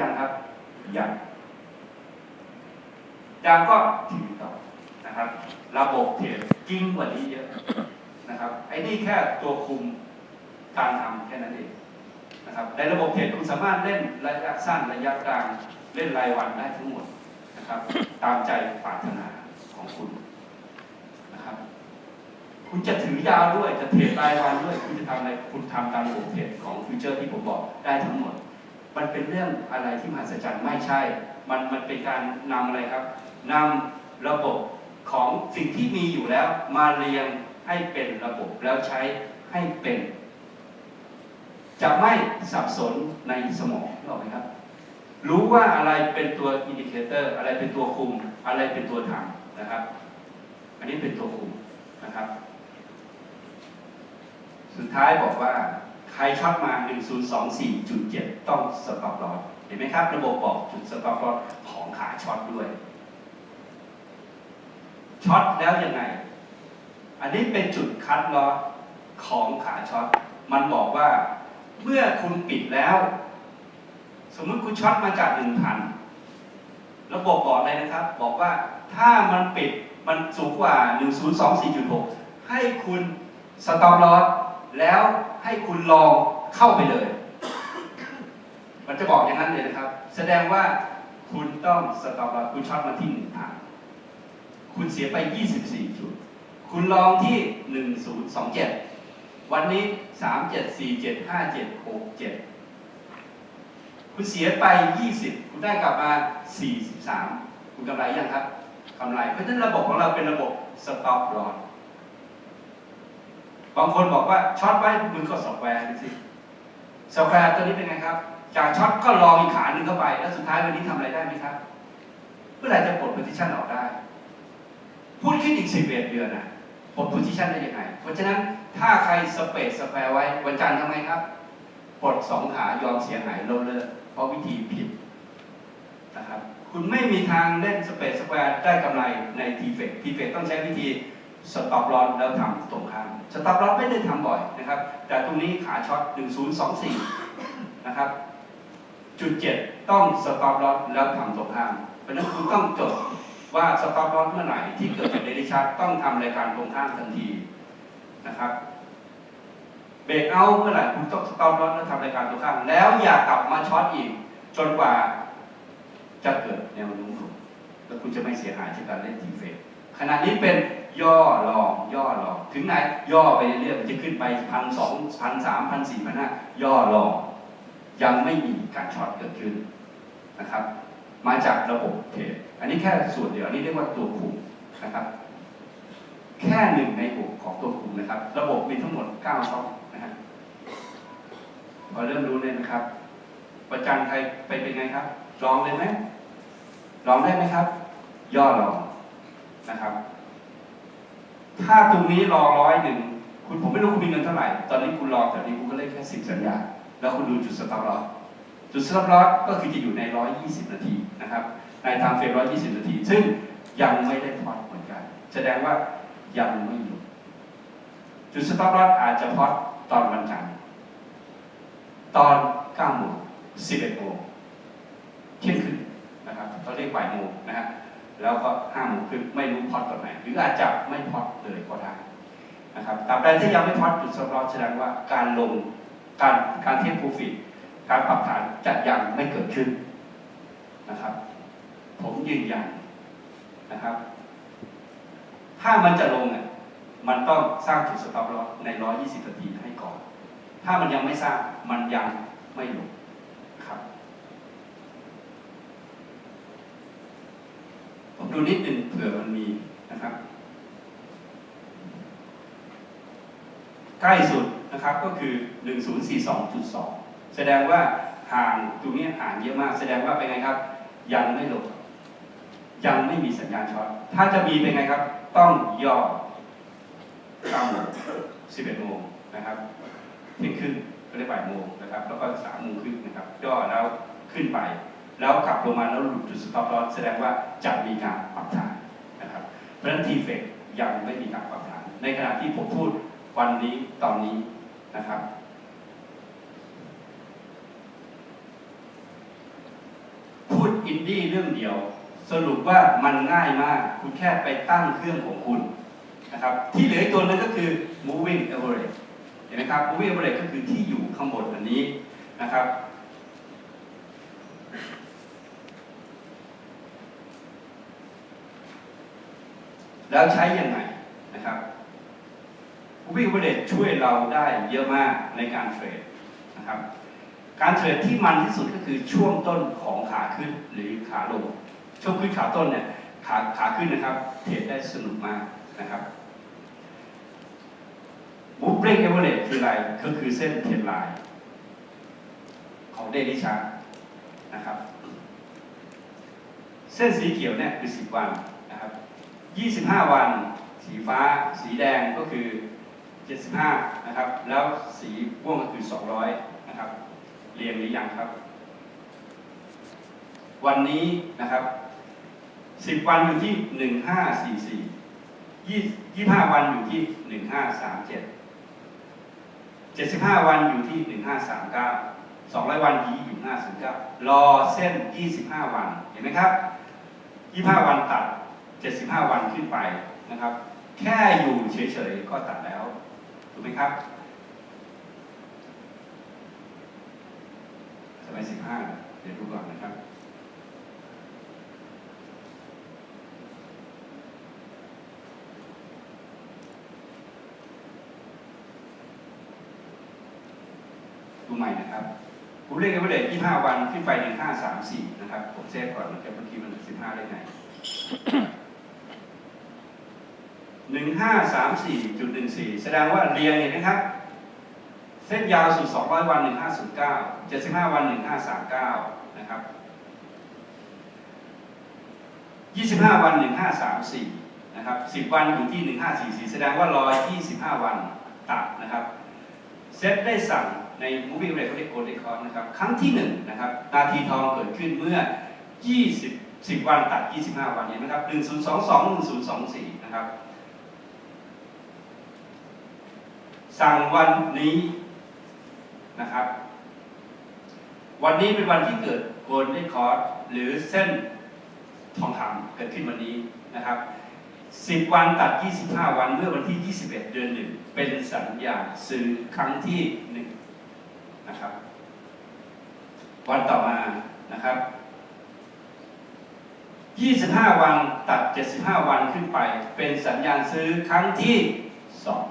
ยังครับยังยังก็ถือต่อนะครับ ระบบเทรดจริงกว่านี้เยอะนะครับ ไอ้นี่แค่ตัวคุมการทำแค่นั้นเองนะครับในระบบเทรดคุณสามารถเล่นระยะสั้นระยะกลางเล่นรายวันได้ทั้งหมดนะครับ ตามใจปรารถนาของคุณนะครับ คุณจะถือยาวด้วยจะเทรดรายวันด้วย คุณจะทำอะไรคุณทำตามระบบเทรดของฟิวเจอร์ที่ผมบอกได้ทั้งหมด มันเป็นเรื่องอะไรที่มหัศจรรย์ไม่ใช่ มันมันเป็นการนำอะไรครับนำระบบของสิ่งที่มีอยู่แล้วมาเรียงให้เป็นระบบแล้วใช้ให้เป็น จะไม่สับสนในสมองนึกอกไหมครับ รู้ว่าอะไรเป็นตัวอินดิเคเตอร์อะไรเป็นตัวคุม อะไรเป็นตัวทำนะครับ อันนี้เป็นตัวคุมนะครับ สุดท้ายบอกว่า ใครช็อตมา 1024.7 ต้องสต็อปลอสเห็นไหมครับ ระบบบอกจุดสต็อปลอสของขาช็อตด้วย ช็อตแล้วยังไง อันนี้เป็นจุดคัดลอสของขาช็อต มันบอกว่าเมื่อคุณปิดแล้ว สมมติคุณช็อตมาจาก 1,000 ระบบบอกเลยนะครับ บอกว่าถ้ามันปิดมันสูงกว่า 1024.6 ให้คุณสต็อปลอสแล้ว ให้คุณลองเข้าไปเลย มันจะบอกอย่างนั้นเลยนะครับ แสดงว่าคุณต้องสต็อปคุณช็อตมาที่1,000คุณเสียไป 24 จุด คุณลองที่ 1027 วันนี้ 37475767 คุณเสียไป 20 คุณได้กลับมา 43 คุณกำไรยังครับกำไร เพราะฉะนั้นระบบของเราเป็นระบบ stop loss บางคนบอกว่าช็อตไว้มึงก็สแควร์ดูสิสแควร์ตัวนี้เป็นไงครับ จากช็อตก็ลองอีกขาหนึ่งเข้าไป แล้วสุดท้ายวันนี้ทำอะไรได้ไหมครับ เมื่อไหร่จะปลด position ออกได้ พูดขึ้นอีกสิบเอ็ดเดือนนะปลด position ได้ยังไง เพราะฉะนั้นถ้าใครสเปซสแควร์ไว้วันจันทร์ทำไงครับปลดสองขายอมเสียหายเลิกเลิกเพราะวิธีผิดนะครับ คุณไม่มีทางเล่นสเปซสแควร์ได้กำไรในทีเฟกทีเฟกต้องใช้วิธี สต็อปลอสแล้วทำตรงข้ามสต็อปลอสไม่ได้ทำบ่อยนะครับ แต่ตรงนี้ขาช็อต 1024 นะครับ จุดเจ็ดต้องสต็อปลอสแล้วทำตรงข้าม เพราะฉะนั้นคุณต้องจดว่าสต็อปลอสเมื่อไหร่ที่เกิดจากเดลิชัดต้องทำรายการตรงข้ามทันทีนะครับเบรกเอาเมื่อไหร่คุณต้องสต็อปลอสแล้วทำรายการตรงข้ามแล้วอย่ากลับมาช็อตอีก จนกว่าจะเกิดแนวโน้มแล้วคุณจะไม่เสียหายจากการเล่นทีเฟกขณะนี้เป็น ย่อรองย่อรอง ถึงไหนย่อไปเรื่อยมันจะขึ้นไปพันสองพันสามพันสี่พันห้าย่อรอง ยังไม่มีการช็อตเกิดขึ้นนะครับ มาจากระบบเทรดอันนี้แค่ส่วนเดียวอันนี้เรียกว่าตัวคุมนะครับ แค่หนึ่งในหกของตัวคุมนะครับ ระบบมีทั้งหมดเก้าช่องนะฮะพอเริ่มรู้เลยนะครับ ประจันใครไปเป็นไงครับลองเลยไหมลองได้ไหมครับ ย่อลองนะครับ ถ้าตรงนี้รอร้อยหนึ่งคุณผมไม่รู้คุณมีเงินเท่าไหร่ ตอนนี้คุณรอแต่นี้คุณก็เล่นแค่สิบสัญญา แล้วคุณดูจุดสต็อปลอสจุดสต็อปลอสก็คือจะอยู่ในร้อยยี่สิบนาทีนะครับ ในทางเฟรมร้อยยี่สิบนาที ซึ่งยังไม่ได้พอดเหมือนกัน แสดงว่ายังไม่หยุดจุดสต็อปลอสอาจจะพอดตอนวันจันทร์ตอน9โมง11โมงเที่ยงคืนนะครับเราเรียกบ่ายโมงนะฮะ แล้วก็5โมงครึ่งไม่รู้พอดตอนไหน หรืออาจจะไม่พอดเลยก็ได้นะครับตราบใดที่ยังไม่พอดจุดสต็อปลอสแสดงว่าการลงการการเทียบโปรฟิตการปรับฐานจะยังไม่เกิดขึ้นนะครับ ผมยืนยันนะครับ ถ้ามันจะลงอะมันต้องสร้างจุดสต็อปลอสใน 120นาทีให้ก่อน ถ้ามันยังไม่สร้างมันยังไม่ลงครับ ผม ดูนิดหนึ่งเผื่อมันมีนะครับ ใกล้สุดนะครับก็คือ 1042.2 แสดงว่าห่างตรงนี้ห่างเยอะมาก แสดงว่าเป็นไงครับ ยังไม่ลงยังไม่มีสัญญาณช็อตถ้าจะมีเป็นไงครับ ต้องย่อ9โมง11โมงนะครับเที่ยงครึ่งก็เรียกบ่ายโมงนะครับ แล้วก็3โมงครึ่งนะครับ ย่อแล้วขึ้นไป แล้วกลับลงมาแล้วหลุดจุดสต็อปลอสแสดงว่าจะมีการปรับฐานนะครับ เพราะฉะนั้นทีเฟกยังไม่มีการปรับฐาน ในขณะที่ผมพูดวันนี้ตอนนี้นะครับ พูดอินดี้เรื่องเดียว สรุปว่ามันง่ายมาก คุณแค่ไปตั้งเครื่องของคุณนะครับ ที่เหลืออีกตัวนึงก็คือ moving average เห็นไหมครับ moving average ก็คือที่อยู่ข้างบนอันนี้นะครับ แล้วใช้ยังไงนะครับ moving average ช่วยเราได้เยอะมากในการเทรดนะครับการเทรดที่มันที่สุดก็คือช่วงต้นของขาขึ้นหรือขาลง ช่วงขึ้นขาต้นเนี่ยขาขาขึ้นนะครับเทรดได้สนุกมากนะครับ Move Break Average คืออะไรก็คือเส้นเทรนไลน์ของ Daily Chart นะครับ เส้นสีเขียวเนี่ยคือ 10 วัน 25 วัน สีฟ้า สีแดงก็คือ 75 นะครับ แล้วสีม่วงก็คือ 200 นะครับ เรียงหรือยังครับ วันนี้นะครับ 10 วันอยู่ที่ 1544 25 วันอยู่ที่ 1537 75 วันอยู่ที่ 1539 200 วันอยู่ที่1509รอเส้น 25 วัน เห็นไหมครับ 25 วันตัด 75 วันขึ้นไปนะครับ แค่อยู่เฉยๆก็ตัดแล้วถูกไหมครับสมัย15 เดี๋ยวดูก่อนนะครับดูใหม่นะครับ ผมเรียกว่าเดท25 วันขึ้นไป 1534 นะครับ ผมเซฟก่อนนะครับเมื่อกี้มัน 15 ได้ไง 1534.14 แสดงว่าเรียงเห็นไหมครับ เส้นยาวสุด 200 วัน 1509 75 วัน 1539 นะครับ 25 วัน 1534 นะครับ 10 วันอยู่ที่ 1544 แสดงว่ารอ25วันตัดนะครับ เซตได้สั่งใน Movie Rate เขาเรียก Golden Cost นะครับ ครั้งที่1นะครับ นาทีทองเกิดขึ้นเมื่อ 20 10 วันตัด 25 วันเห็นไหมครับ 1022 1024 นะครับ สั่งวันนี้นะครับ วันนี้เป็นวันที่เกิด Golden Cost หรือเส้นทองคำเกิดขึ้นวันนี้นะครับ10 วันตัด 25 วันเมื่อวันที่ 21 เดือนหนึ่งเป็นสัญญาซื้อครั้งที่หนึ่งนะครับ วันต่อมานะครับ 25 วันตัด 75 วันขึ้นไป เป็นสัญญาณซื้อครั้งที่สอง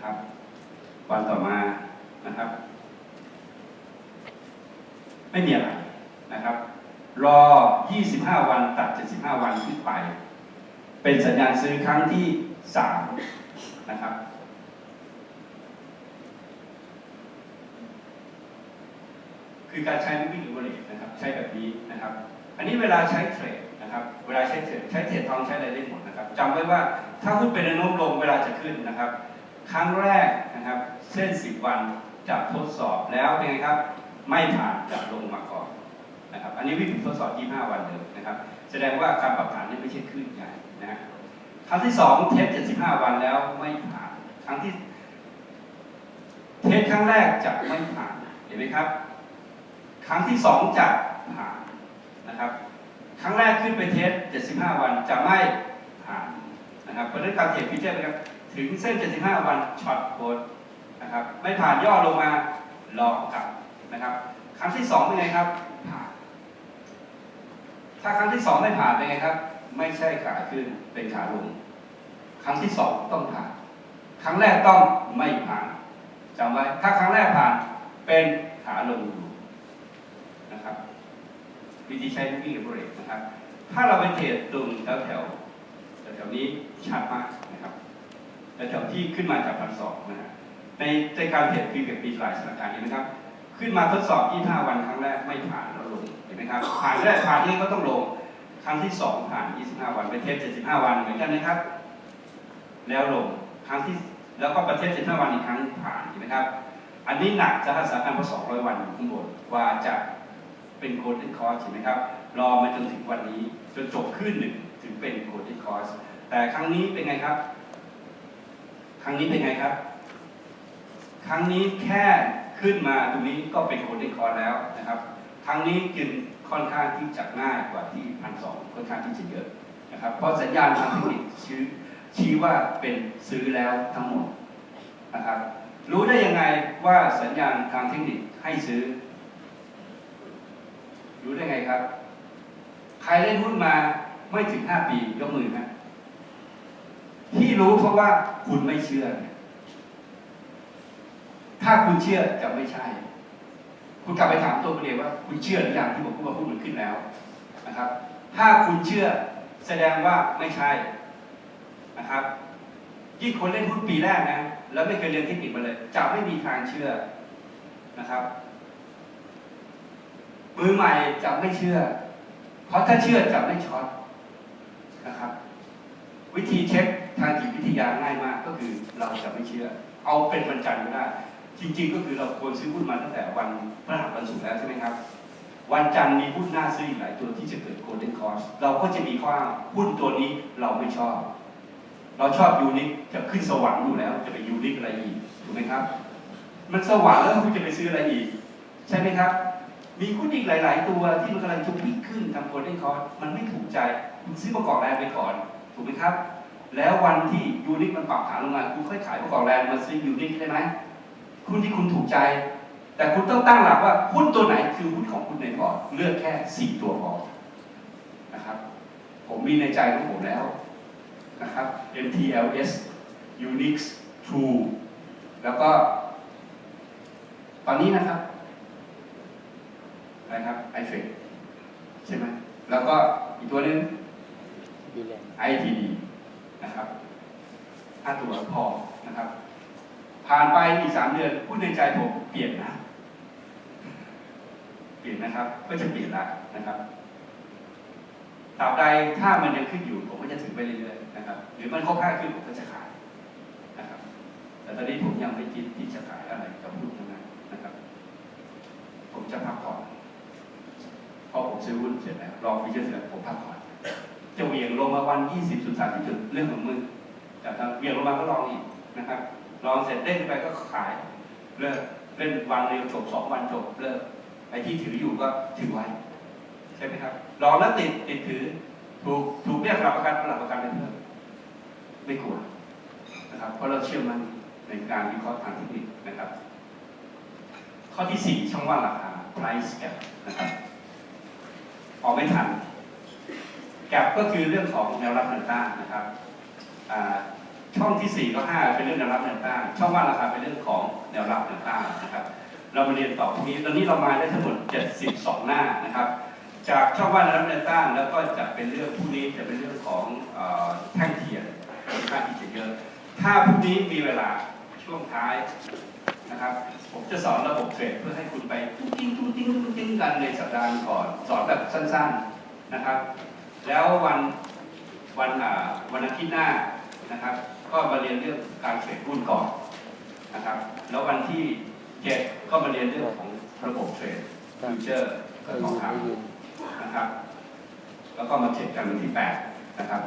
นะครับ วันต่อมานะครับ ไม่มีอะไรนะครับ รอ 25 วันตัด 75 วันขึ้นไป เป็นสัญญาณซื้อครั้งที่ 3 นะครับคือการใช้วิ่งหรือวอลเลตนะครับใช้แบบนี้นะครับ อันนี้เวลาใช้เทรดนะครับ เวลาใช้เทรดใช้เทรดทองใช้อะไรได้หมดนะครับจำไว้ว่าถ้าหุ้นเป็นแนวโน้มลงเวลาจะขึ้นนะครับ ครั้งแรกนะครับ เส้น 10 วันจะทดสอบแล้วเป็นไงครับ ไม่ผ่านจะลงมาก่อนนะครับอันนี้วิธีทดสอบ 25 วันเลยนะครับ แสดงว่าการปรับฐานนี่ไม่ใช่ขึ้นใหญ่นะฮะครั้งที่ 2 เทส75 วันแล้วไม่ผ่านครั้งที่ เทสครั้งแรกจะไม่ผ่านเห็นไหมครับ ครั้งที่ 2จะผ่านนะครับครั้งแรกขึ้นไปเทส75 วันจะไม่ผ่านนะครับเพราะฉะนั้นการเทรดฟิวเจอร์นะครับ ถึงเส้น 75 วันช็อตโคดนะครับ ไม่ผ่านย่อลงมารอกลับนะครับ ครั้งที่สองเป็นไงครับ ผ่าน ถ้าครั้งที่สองไม่ผ่านเป็นไงครับ ไม่ใช่ขาขึ้นเป็นขาลง ครั้งที่สองต้องผ่าน ครั้งแรกต้องไม่ผ่านจำไว้ ถ้าครั้งแรกผ่านเป็นขาลงอยู่นะครับ วิธีใช้วิ่งกับเบรกนะครับ ถ้าเราไปเทรดตรงแถวแถวแถวนี้ชัดมาก นะครับแถวที่ขึ้นมาจากพันสองนะฮะในในการเทรดฟรีกับปีหลายสถานการณ์เห็นไหมครับ ขึ้นมาทดสอบ 25 วันครั้งแรกไม่ผ่านแล้วลงเห็นไหมครับ ผ่านไม่ได้ผ่านที่ก็ต้องลง ครั้งที่ 2 ผ่าน 25 วันไปเทส75 วันเหมือนกันนะครับ แล้วลงครั้งที่แล้วก็ประเทศ75 วันอีกครั้งผ่านเห็นไหมครับ อันนี้หนักจะรักษาการพราะ200 วันอยู่ข้างบนกว่าจะเป็นโกลเด้นคอร์สเห็นไหมครับ รอมาจนถึงวันนี้จนจบขึ้นหนึ่งถึงเป็นโกลเด้นคอร์สแต่ครั้งนี้เป็นไงครับ ครั้งนี้เป็นไงครับ ครั้งนี้แค่ขึ้นมาตรงนี้ก็เป็นโกลเด้นคอร์แล้วนะครับ ครั้งนี้จึงค่อนข้างที่จะง่ายกว่าที่พันสองค่อนข้างที่จะเยอะนะครับ เพราะสัญญาณทางเทคนิคชี้ชี้ว่าเป็นซื้อแล้วทั้งหมดนะครับ รู้ได้ยังไงว่าสัญญาณทางเทคนิคให้ซื้อ รู้ได้ไงครับ ใครเล่นหุ้นมาไม่ถึงห้าปียกมือนะ ที่รู้เพราะว่าคุณไม่เชื่อ ถ้าคุณเชื่อจะไม่ใช่ คุณกลับไปถามตัวคุณเองว่า คุณเชื่อหรือยังที่ผมพูดว่าหุ้นมันขึ้นแล้วนะครับ ถ้าคุณเชื่อแสดงว่าไม่ใช่นะครับยิ่งคนเล่นหุ้นปีแรกนะ แล้วไม่เคยเรียนเทคนิคมาเลยจะไม่มีทางเชื่อนะครับมือใหม่จะไม่เชื่อ เพราะถ้าเชื่อจะไม่ช็อตนะครับ วิธีเช็คทางจิตวิทยาง่ายมากก็คือเราจะไม่เชื่อ เอาเป็นวันจันทร์ก็ได้จริง ๆ ก็คือเราควรซื้อหุ้นมาตั้งแต่วันพฤหัสวันศุกร์แล้วใช่ไหมครับ วันจันทร์มีหุ้นหน่าซื้ออีกหลายตัวที่จะเกิดโกลเด้นคอร์สเราก็จะมีข้ออ้าหุ้นตัวนี้เราไม่ชอบ เราชอบยูนิคจะขึ้นสวรรค์อยู่แล้ว จะไปยูนิคอะไรอีกถูกไหมครับ มันสวรรค์แล้วคุณจะไปซื้ออะไรอีก ใช่ไหมครับ มีหุ้นอีกหลาย ๆ ตัวที่มันกำลังจะวิ่งขึ้นทำโกลเด้นคอร์สมันไม่ถูกใจคุณซื้อประกอบแรงไปก่อน ถูกไหมครับ แล้ววันที่ยูนิคมันปรับฐานลงมาคุณค่อยขายประกอบแรงมาซื้อยูนิคได้ไหมหุ้นที่คุณถูกใจ แต่คุณต้องตั้งหลักว่าหุ้นตัวไหนคือหุ้นของคุณในพอร์ตเลือกแค่สี่ตัวพอนะครับ ผมมีในใจของผมแล้วนะครับ MTLS Unix True แล้วก็ ตอนนี้นะครับอะไรครับ i f e ใช่ไหมแล้วก็อีกตัวหนึง แลน ITD นะครับห้าตัวพอนะครับ ผ่านไปอีกสามเดือนพูดในใจผมเปลี่ยนนะ เปลี่ยนนะครับ ก็จะเปลี่ยนละนะครับตราบใดถ้ามันยังขึ้นอยู่ผมก็จะถือไปเรื่อยๆนะครับ หรือมันครบห้าขึ้นผมก็จะขายนะครับ แต่ตอนนี้ผมยังไม่คิดที่จะขายอะไรกับหุ้นทั้งนั้นนะครับ ผมจะพักผ่อนพอผมซื้อหุ้นเสร็จแล้วรอฟิวเจอร์เสร็จผมพักผ่อน จะเหวี่ยงลงมาวัน 20จุด30จุดเรื่องของมึงแต่ถ้าเหวี่ยงลงมาก็ลองอีกนะครับลองเสร็จเด้งไปก็ขายเลิกเล่นวันเดียวจบสองวันจบเลิกไอ้ที่ถืออยู่ก็ถือไว้ใช่ไหมครับลองแล้วติดติดถือถูกถูกเรียกหลักประกันหลักประกันไปเพิ่มไม่ควนะครับเพราะเราเชื่อมั่นในการวิเคราะห์ทางเทคนิคนะครับ ข้อที่สี่ช่องว่างราคา price gap นะครับออกไม่ทัน กปก็คือเรื่องของแนวรับแนวต้านนะครับช่องที่ 4 ก็ 5 เป็นเรื่องแนวรับแนวต้านช่องว่าราคาเป็นเรื่องของแนวรับแนวต้านนะครับ เรามาเรียนต่อพรุ่งนี้ตอนนี้เรามาได้ทั้งหมด 72 หน้านะครับ จากช่องว่าแนวรับแนวต้านแล้วก็จะเป็นเรื่องพรุ่งนี้จะเป็นเรื่องของแท่งเทียนค่อนข้าที่จะเยอะถ้าพรุ่งนี้มีเวลาช่วงท้ายนะครับ ผมจะสอนระบบเทรดเพื่อให้คุณไปตุ้งติ้งตุ้งติ้งตุ้งติ้งกันในสัปดาห์ก่อน สอนแบบสั้น ๆนะครับ แล้ววันวันอ่าวันอาทิตย์หน้านะครับ ก็มาเรียนเรื่องการเทรดหุ้นก่อนนะครับ แล้ววันที่เจ็ดก็มาเรียนเรื่องของระบบเทรดฟิวเจอร์กับทองคำนะครับ แล้วก็มาเทรดกันวันที่แปดนะครับ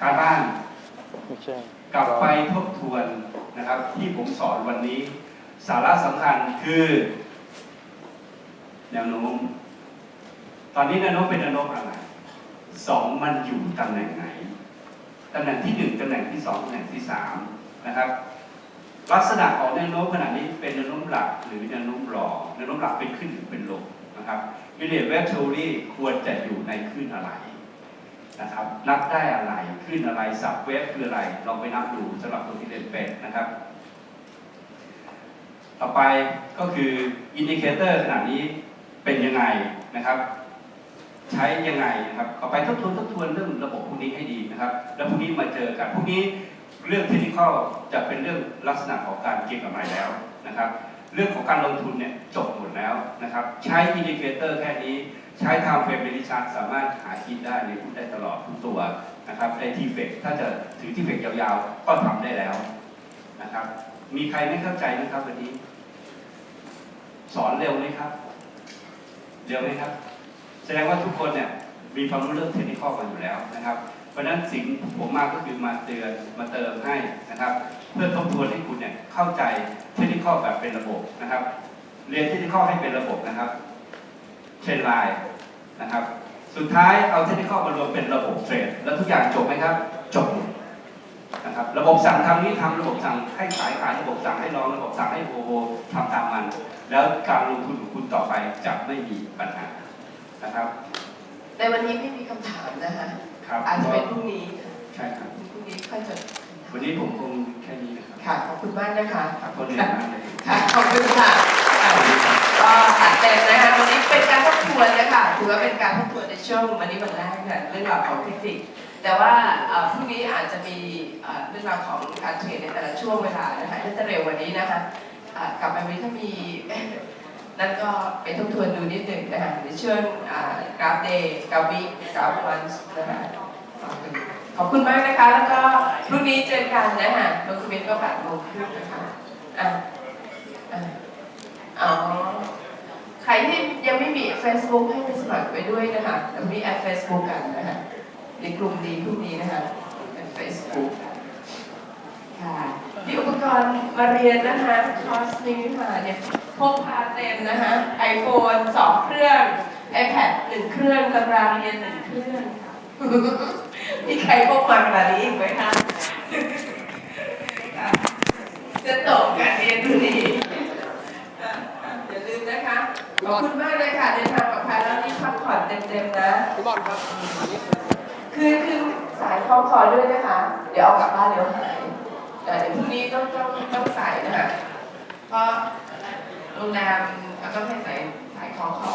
การบ้านไม่ใช่กลับไปทบทวนนะครับ ที่ผมสอนวันนี้ สาระสำคัญคือ แนวโน้ม ตอนนี้แนวโน้มเป็นแนวโน้มอะไร สองมันอยู่ตำแหน่งไหนตำแหน่งที่หนึ่งตำแหน่งที่สองตำแหน่งที่สามนะครับ ลักษณะของแนวโน้มขณะนี้เป็นแนวโน้มหลักหรือแนวโน้มรองแนวโน้มหลักเป็นขึ้นหรือเป็นลงนะครับวิลเลียมเวบเทอรี่ควรจะอยู่ในขึ้นอะไรนะครับนับได้อะไรขึ้นอะไรสับเวฟคืออะไรลองไปนับดูสำหรับตัวที่เล่นเป็นนะครับ ต่อไปก็คืออินดิเคเตอร์ขนาดนี้เป็นยังไงนะครับ ใช้ยังไงนะครับต่อไปทบทวนทบทวนเรื่องระบบพวกนี้ให้ดีนะครับ แล้วพรุ่งนี้มาเจอกันพรุ่งนี้เรื่องเทคนิคจะเป็นเรื่องลักษณะของการเก็งกำไรแล้วนะครับ เรื่องของการลงทุนเนี่ยจบหมดแล้วนะครับ ใช้อินดิเคเตอร์แค่นี้ ใช้ทางเฟรมเบริชาร์สามารถหาคิดได้ในหุ้นได้ตลอดทุกตัวนะครับในทีเฟกถ้าจะถือทีเฟกยาวๆ ก็ทำได้แล้วนะครับ มีใครไม่เข้าใจไหมครับวันนี้ สอนเร็วไหมครับ เร็วไหมครับ แสดงว่าทุกคนเนี่ยมีความรู้เรื่องเทคนิคกันอยู่แล้วนะครับ เพราะฉะนั้นสิ่งผมมาก็คือมาเตือนมาเติมให้นะครับ เพื่อทบทวนให้คุณเนี่ยเข้าใจเทคนิคแบบเป็นระบบนะครับ เรียนเทคนิคให้เป็นระบบนะครับเทรนไลน์นะครับ สุดท้ายเอาเทคนิคมารวมเป็นระบบเทรดแล้วทุกอย่างจบไหมครับ จบนะครับระบบสั่งทำนี้ทำระบบสั่งให้ขายขายระบบสั่งให้ลองระบบสั่งให้โอโอทำตามมัน แล้วการลงทุนของคุณต่อไปจะไม่มีปัญหา นะครับ ในวันนี้ไม่มีคำถามนะคะครับอาจจะเป็นพรุ่งนี้ใช่ครับ พรุ่งนี้ค่อยจะวันนี้ผมคงแค่นี้นะครับค่ะขอบคุณมากนะคะ ครับก็เหนื่อยมากเลย ค่ะขอบคุณค่ะค่ะก็อัดเต็มนะคะวันนี้เป็นการทบทวนนะคะถือว่าเป็นการทบทวนในช่วงวันนี้วันแรกค่ะเรื่องราวของเทคนิคแต่ว่าเอ่อพรุ่งนี้อาจจะมีเอ่อเรื่องราวของการเทรดในแต่ละช่วงเวลานะคะถ้าจะเร็วกว่านี้นะคะอะกลับไปวันนี้ถ้ามี นั่นก็ไปทบทวนดูนิดหนึ่งนะคะในช่วงอ่ากราฟเดย์กราฟวีกราฟวันนะคะขอบคุณมากนะคะ แล้วก็พรุ่งนี้เจอกันนะคะโดคุเมนต์ก็แปดโมงครึ่งนะคะอะอ๋อใครที่ยังไม่มี Facebook ให้ไปสมัครไว้ด้วยนะคะเดี๋ยวมีแอด Facebook กันนะคะในกลุ่มนี้พรุ่งนี้นะคะเป็น Facebook ค่ะมีอุปกรณ์มาเรียนนะคะ คอร์สนี้ค่ะเนี่ยพกพาเต็มนะคะ iPhone 2เครื่อง iPad 1เครื่องตารางเรียน1เครื่องค่ะมีใครพกมาขนาดนี้อีกไหมคะค่ะจะตกการเรียนดูดีอะอะอย่าลืมนะคะ ขอบคุณมากเลยค่ะเดินทางปลอดภัยแล้วนี่พักผ่อนเต็มๆนะพี่บอลครับ คือคือสายคล้องคอด้วยนะคะ เดี๋ยวเอากลับบ้านเดี๋ยวหายแต่ เดี๋ยวพรุ่งนี้ต้องต้องต้องใส่นะคะเพราะโรงแรมก็ต้องให้ใส่สายคล้องคอ